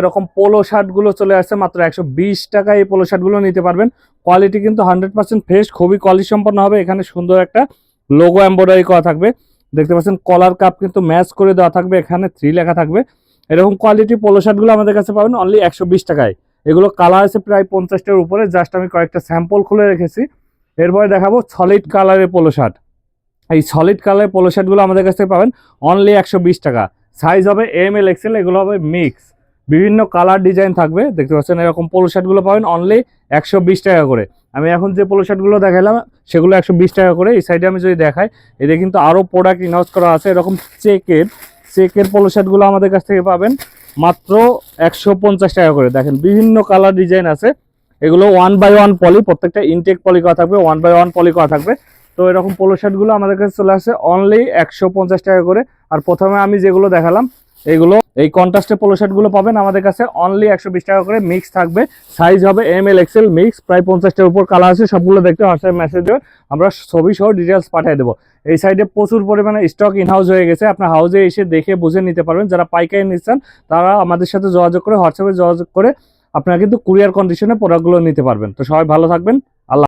এরকম পোলো শার্টগুলো চলে আসছে, মাত্র একশো বিশ টাকায় এই পোলো শার্টগুলো নিতে পারবেন। কোয়ালিটি কিন্তু হান্ড্রেড পার্সেন্ট ফ্রেশ খুবই কোয়ালিটি সম্পন্ন হবে। এখানে সুন্দর একটা লোগো এম্ব্রয়ডারি করা থাকবে। দেখতে পাচ্ছেন কলার কাপ কিন্তু ম্যাচ করে দেওয়া থাকবে। এখানে থ্রি লেখা থাকবে। এরকম কোয়ালিটি পোলো শার্টগুলো আমাদের কাছে পাবেন অনলি একশো বিশ টাকায়। এগুলো কালার আছে প্রায় পঞ্চাশটার উপরে। জাস্ট আমি কয়েকটা স্যাম্পল খুলে রেখেছি। এরপরে দেখাবো সলিড কালারের পোলো শার্ট এই সলিড কালারের পোলো শার্টগুলো আমাদের কাছে পাবেন অনলি একশো বিশ টাকা। সাইজ হবে এম এল এক্সেল এগুলো হবে মিক্স বিভিন্ন কালার ডিজাইন থাকবে, দেখতে পাচ্ছেন এরকম পোলো শার্টগুলো পাবেন অনলি একশো বিশ টাকা করে। আমি এখন যে পোলো শার্টগুলো দেখালাম সেগুলো একশো বিশ টাকা করে, এই সাইডে আমি যদি দেখাই এতে কিন্তু আরও প্রোডাক্ট ইনহাউস করা আছে, এরকম চেকের চেকের পোলো শার্টগুলো আমাদের কাছ থেকে পাবেন মাত্র একশো পঞ্চাশ টাকা করে। দেখেন, বিভিন্ন কালার ডিজাইন আছে, এগুলো ওয়ান বাই ওয়ান পলি প্রত্যেকটা ইনটেক পলি করা থাকবে ওয়ান বাই ওয়ান পলি করা থাকবে। তো এরকম পোলো শার্টগুলো আমাদের কাছে চলে আসে অনলি একশো পঞ্চাশ টাকা করে। আর প্রথমে আমি যেগুলো দেখালাম এইগুলো, এই কন্ট্রাস্টের পোলো শার্টগুলো পাবেন আমাদের কাছে অনলি একশো বিশ টাকা করে মিক্স থাকবে। সাইজ হবে এম এল এক্সেল মিক্স প্রায় পঞ্চাশটার উপর কালার আছে, সবগুলো দেখতে হোয়াটসঅ্যাপ মেসেজ দেবেন আমরা ছবি সহ ডিটেলস পাঠিয়ে দেবো। এই সাইডে প্রচুর পরিমাণে স্টক ইন হাউস হয়ে গেছে। আপনার হাউসে এসে দেখে বুঝে নিতে পারবেন। যারা পাইকারি নিচ্ছেন, তারা আমাদের সাথে যোগাযোগ করে হোয়াটসঅ্যাপে যোগাযোগ করে আপনারা কিন্তু কুরিয়ার কন্ডিশনে প্রোডাক্টগুলো নিতে পারবেন। তো সবাই ভালো থাকবেন।